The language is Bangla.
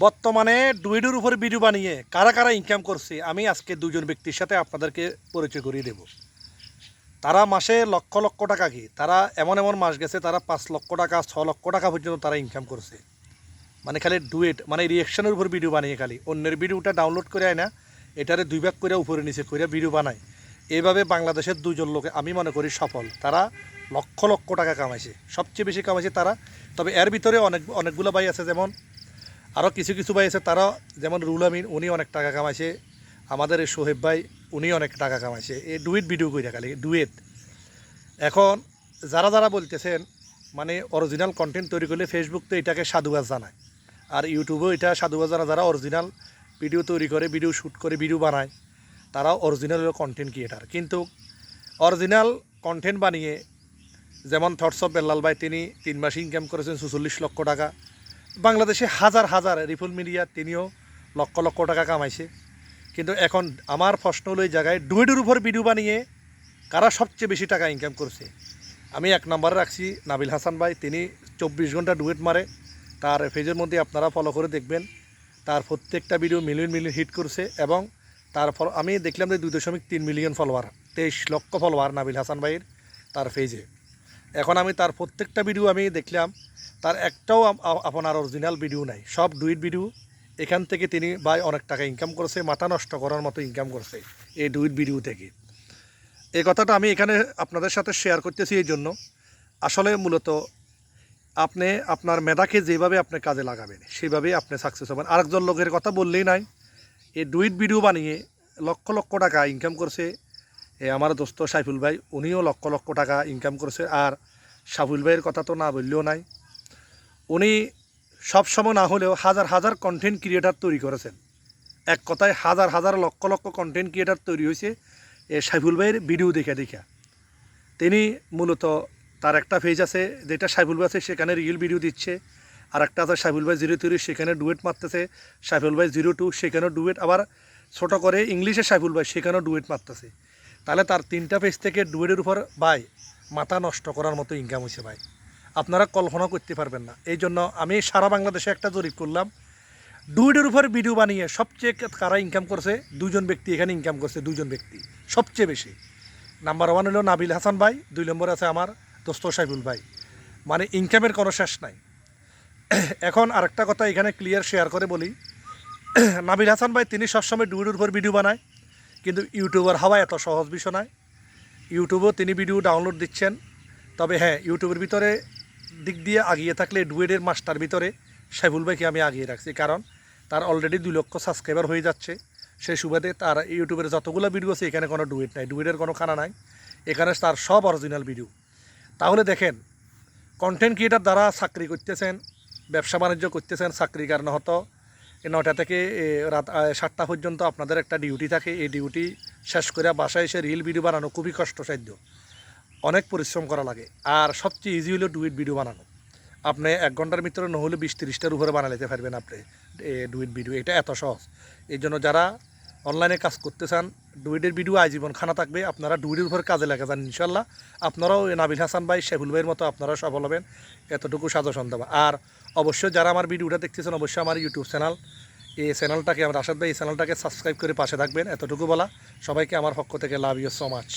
বর্তমানে ডুইডুর উপর ভিডিও বানিয়ে কারা কারা ইনকাম করছে, আমি আজকে দুজন ব্যক্তির সাথে আপনাদেরকে পরিচয় করিয়ে দেব। তারা মাসে লক্ষ লক্ষ টাকা কি? তারা এমন এমন মাস গেছে, তারা পাঁচ লক্ষ টাকা, ছ লক্ষ টাকা পর্যন্ত তারা ইনকাম করছে। মানে খালি ডুয়েট মানে রিয়েকশনের উপর ভিডিও বানিয়ে খালি। অন্যের ভিডিওটা ডাউনলোড করে আয় না, এটারে দুই ভাগ করে উপরে নিচে করে ভিডিও বানায়। এইভাবে বাংলাদেশের দুজন লোকে, আমি মনে করি, সফল। তারা লক্ষ লক্ষ টাকা কামাইছে, সবচেয়ে বেশি কামাইছে তারা। তবে এর ভিতরে অনেক, অনেকগুলো ভাই আছে, যেমন আরও কিছু কিছু ভাই আছে তারা যেমন রুল আমিন, উনি অনেক টাকা কামাইছে। আমাদের এই সোহেব ভাই, উনি অনেক টাকা কামাইছে। এই ডুয়েট ভিডিও করে খালি, ডুয়েট। এখন যারা যারা বলতেছেন মানে অরিজিনাল কন্টেন্ট তৈরি করলে ফেসবুক তো এটাকে সাধুবাদ জানায়। আর ইউটিউবেও এটা সাধুবাদ জানা যারা অরিজিনাল ভিডিও তৈরি করে ভিডিও শ্যুট করে ভিডিও বানায়, তারাও অরিজিনাল কন্টেন্ট ক্রিয়েটার কিন্তু অরিজিনাল কন্টেন্ট বানিয়ে, যেমন থটস অফ বেল্লাল ভাই, তিনি তিন মাসে ইনকাম করেছেন চুচল্লিশ লক্ষ টাকা। বাংলাদেশে হাজার হাজার রিফুল মিডিয়া, তিনিও লক্ষ লক্ষ টাকা কামাইছে। কিন্তু এখন আমার প্রশ্ন হলো এই জায়গায় ডুয়েটের উপর ভিডিও বানিয়ে কারা সবচেয়ে বেশি টাকা ইনকাম করছে? আমি এক নম্বরে রাখছি নাবিল হাসান ভাই, তিনি চব্বিশ ঘণ্টা ডুয়েট মারে। তার পেজের মধ্যে আপনারা ফলো করে দেখবেন। তার প্রত্যেকটা ভিডিও মিলিয়ন মিলিয়ন হিট করছে এবং তার ফল, আমি দেখলাম যে দুই দশমিক তিন মিলিয়ন ফলোয়ার তেইশ লক্ষ ফলোয়ার নাবিল হাসান ভাইয়ের তার পেজে। এখন আমি তার প্রত্যেকটা ভিডিও আমি দেখলাম, তার একটাও আপ- আপ- আপনার অরিজিনাল ভিডিও নাই। সব ডুইট ভিডিও এখান থেকে তিনি ভাই অনেক টাকা ইনকাম করছে, মাথা নষ্ট করার মতো ইনকাম করছে এই ডুইট ভিডিও থেকে। এই কথাটা আমি এখানে আপনাদের সাথে শেয়ার করতেছি এই জন্য। আসলে মূলত আপনি আপনার মেধাকে যেভাবে আপনি কাজে লাগাবেন সেইভাবেই আপনি সাকসেস হবেন। আরেকজন লোকের কথা বললেই নাই, এই ডুইট ভিডিও বানিয়ে লক্ষ লক্ষ টাকা ইনকাম করছে আমার দোস্ত সাইফুল ভাই, উনিও লক্ষ লক্ষ টাকা ইনকাম করেছে আর সাইফুল ভাইয়ের কথা তো না বললেও নাই। উনি সবসময় না হলেও হাজার হাজার কন্টেন্ট ক্রিয়েটার তৈরি করেছেন। এক কথায় হাজার হাজার লক্ষ লক্ষ কন্টেন্ট ক্রিয়েটার তৈরি হয়েছে এ সাইফুল ভাইয়ের ভিডিও দেখে দেখা। তিনি মূলত তার একটা পেজ আছে, যেটা সাইফুল ভাই আছে, সেখানে রিয়েল ভিডিও দিচ্ছে। আর একটা আছে সাইফুল ভাই জিরো থ্রি সেখানে ডুয়েট মারতেছে। সাইফুল ভাই জিরো টু সেখানেও ডুয়েট আবার ছোটো করে ইংলিশে সাইফুল ভাই, সেখানেও ডুয়েট মারতেছে। তাহলে তার তিনটা পেজ থেকে ডুয়েটের উপর ভাই মাথা নষ্ট করার মতো ইনকাম হয়েছে ভাই। আপনারা কল্পনা করতে পারবেন না। এই জন্য আমি সারা বাংলাদেশে একটা জরিপ করলাম। ডুয়েটের উপর ভিডিও বানিয়ে সবচেয়ে কারা ইনকাম করছে? দুজন ব্যক্তি এখানে ইনকাম করছে দুজন ব্যক্তি। সবচেয়ে বেশি। নাম্বার ওয়ান হলো নাবিল হাসান ভাই, দুই নম্বর আছে আমার দোস্ত সাইফুল ভাই। মানে ইনকামের কোনো শেষ নাই। এখন আরেকটা কথা এখানে ক্লিয়ার শেয়ার করে বলি। নাবিল হাসান ভাই, তিনি সবসময় ডুয়েটের উপর ভিডিও বানায়। কিন্তু ইউটিউবার হওয়া এত সহজ বিষয় নয়। ইউটিউবেও তিনি ভিডিও ডাউনলোড দিচ্ছেন। তবে হ্যাঁ ইউটিউবের ভিতরে দিক দিয়ে আগিয়ে থাকলে ডুয়েটের মাস্টার ভিতরে সাইফুল ভাইকে আমি আগিয়ে রাখছি। কারণ তার অলরেডি দুই লক্ষ সাবস্ক্রাইবার হয়ে যাচ্ছে। সেই সুবাদে তার ইউটিউবের যতগুলো ভিডিও আছে, এখানে কোনো ডুয়েট নাই। ডুয়েটের কোনো খানা নাই। এখানে তার সব অরিজিনাল ভিডিও তাহলে দেখেন কন্টেন্ট ক্রিয়েটার দ্বারা চাকরি করতেছেন, ব্যবসা বাণিজ্য করতেছেন, চাকরির কারণে হয়তো নয়টা থেকে রাত সাতটা পর্যন্ত আপনাদের একটা ডিউটি থাকে। এই ডিউটি শেষ করে বাসায় এসে রিল ভিডিও বানানো খুবই কষ্টসাধ্য। অনেক পরিশ্রম করা লাগে। আর সবচেয়ে ইজি হলো ডুইট ভিডিও বানানো। আপনি এক ঘণ্টার ভিতরে নহলে বিশ তিরিশটার উপরে বানা নিতে পারবেন আপনি ডুইট ভিডিও এটা এত সহজ। এই জন্য যারা অনলাইনে কাজ করতে চান, ডুয়েটের ভিডিও আজীবন খানা থাকবে, আপনারা ডুয়েটের উপর কাজে লাগা যান ইনশাল্লাহ আপনারাও নাবিল হাসান ভাই শেফুল ভাইয়ের মতো আপনারা সফল হবেন। এতটুকু সাজেশন দেওয়া আর অবশ্যই যারা আমার ভিডিওটা দেখতেছেন, অবশ্যই আমার ইউটিউব চ্যানেল এই চ্যানেলটাকে আমার রাশাদ ভাই, এই চ্যানেলটাকে সাবস্ক্রাইব করে পাশে থাকবেন। এতটুকু বলা। সবাইকে আমার পক্ষ থেকে লাভ ইউ সো মাচ